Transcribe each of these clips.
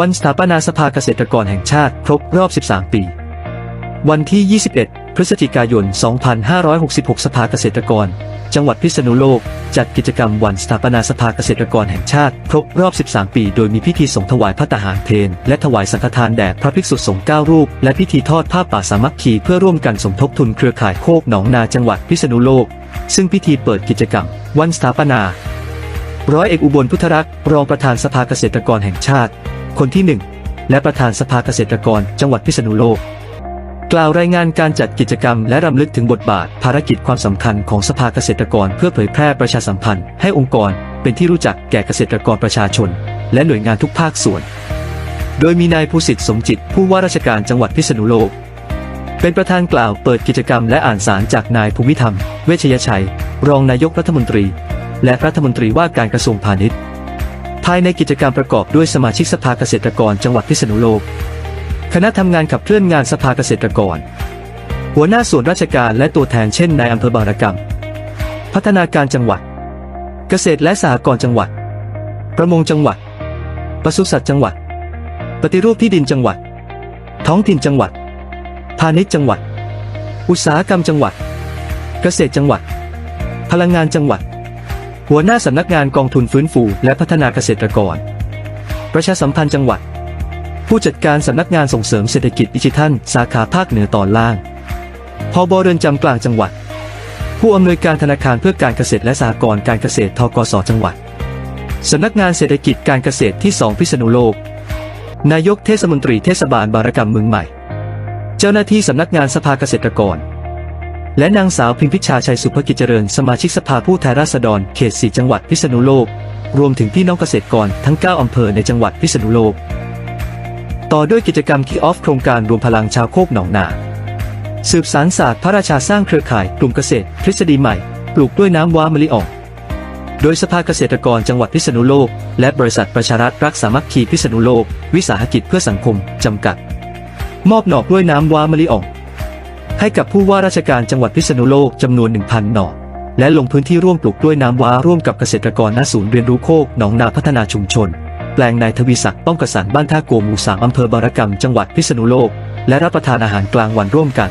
วันสถาปนาสภาเกษตรกรแห่งชาติครบรอบ 13 ปี วันที่ 21 พฤศจิกายน 2566 สภาเกษตรกร จังหวัดพิษณุโลก จัดกิจกรรมวันสถาปนาสภาเกษตรกรแห่งชาติครบรอบ 13 ปี โดยมีพิธีส่งถวายพระตาหารเพลและถวายสังฆทานแด่พระภิกษุสงฆ์9รูป และพิธีทอดผ้าป่าสามัคคีเพื่อร่วมกันสมทบทุนเครือข่ายโคกหนองนาจังหวัดพิษณุโลก ซึ่งพิธีเปิดกิจกรรม วันสถาปนาร้อยเอกอุบลพุทธรักษ์รองประธานสภาเกษตรกรแห่งชาติ คนที่หนึ่งและประธานสภาเกษตรกรจังหวัดพิษณุโลก กล่าวรายงานการจัดกิจกรรมและรำลึกถึงบทบาทภารกิจความสำคัญของสภาเกษตรกรเพื่อเผยแพร่ประชาสัมพันธ์ให้องค์กรเป็นที่รู้จักแก่เกษตรกรประชาชน และหน่วยงานทุกภาคส่วน โดยมีนายภูสิทธิ์สมจิต ผู้ว่าราชการจังหวัดพิษณุโลก เป็นประธานกล่าวเปิดกิจกรรมและอ่านสารจากนายภูมิธรรม เวชยชัย รองนายกรัฐมนตรี และรัฐมนตรีว่าการกระทรวงพาณิชย์ ภายในกิจกรรมประกอบด้วยสมาชิกสภาเกษตรกรจังหวัดพิษณุโลก คณะทำงานขับเคลื่อนงานสภาเกษตรกร หัวหน้าส่วนราชการและตัวแทนเช่นนายอำเภอบางระกำพัฒนาการจังหวัด เกษตรและสหกรณ์จังหวัด ประมงจังหวัดปศุสัตว์จังหวัด ปฏิรูปที่ดินจังหวัด ท้องถิ่นจังหวัด พาณิชย์จังหวัด อุตสาหกรรมจังหวัด เกษตรจังหวัด พลังงานจังหวัด หัวหน้าสำนักงานกองทุนฟื้นฟูและพัฒนาเกษตรกร ประชาสัมพันธ์จังหวัด ผู้จัดการสำนักงานส่งเสริมเศรษฐกิจดิจิทัล สาขาภาคเหนือตอนล่างพบเรือนจำกลางจังหวัด ผู้อำนวยการธนาคารเพื่อการเกษตรและสหกรณ์การเกษตรทกสจังหวัดสำนักงานเศรษฐกิจการเกษตรที่ 2 พิษณุโลก นายกเทศมนตรีเทศบาลบารกรรมเมืองใหม่ เจ้าหน้าที่สำนักงานสภาเกษตรกร และนางสาวพิมพิชาชัยสุภกิจเจริญสมาชิกสภาผู้แทนราษฎรเขต 4 จังหวัดพิษณุโลก รวมถึงพี่น้องเกษตรกรทั้ง 9 อำเภอในจังหวัดพิษณุโลก ต่อด้วยกิจกรรมคีออฟโครงการรวมพลังชาวโคกหนองนาสืบสารศาสตร์พระราชาสร้างเครือข่ายกลุ่มเกษตรทฤษฎีใหม่ ปลูกด้วยน้ำว้ามะลิอ่องโดยสภาเกษตรกรจังหวัดพิษณุโลก และบริษัทประชารัฐรักสามัคคีพิษณุโลก วิสาหกิจเพื่อสังคม จำกัด มอบหน่อกล้วยน้ำว้ามะลิอ่อง ให้กับผู้ว่าราชการจังหวัดพิษณุโลกจำนวน 1,000 หน่อ และลงพื้นที่ร่วมปลูกกล้วยน้ำว้าร่วมกับเกษตรกรณศูนย์เรียนรู้โคกหนองนาพัฒนาชุมชน แปลงนายทวีศักดิ์ป้องกระสันบ้านท่าโกหมู่สามอำเภอบารกรรมจังหวัดพิษณุโลก และรับประทานอาหารกลางวันร่วมกัน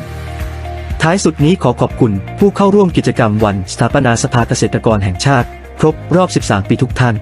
ท้ายสุดนี้ขอขอบคุณ ผู้เข้าร่วมกิจกรรมวัน สถาปนาสภาเกษตรกรแห่งชาติ ครบรอบ 13 ปีทุกท่าน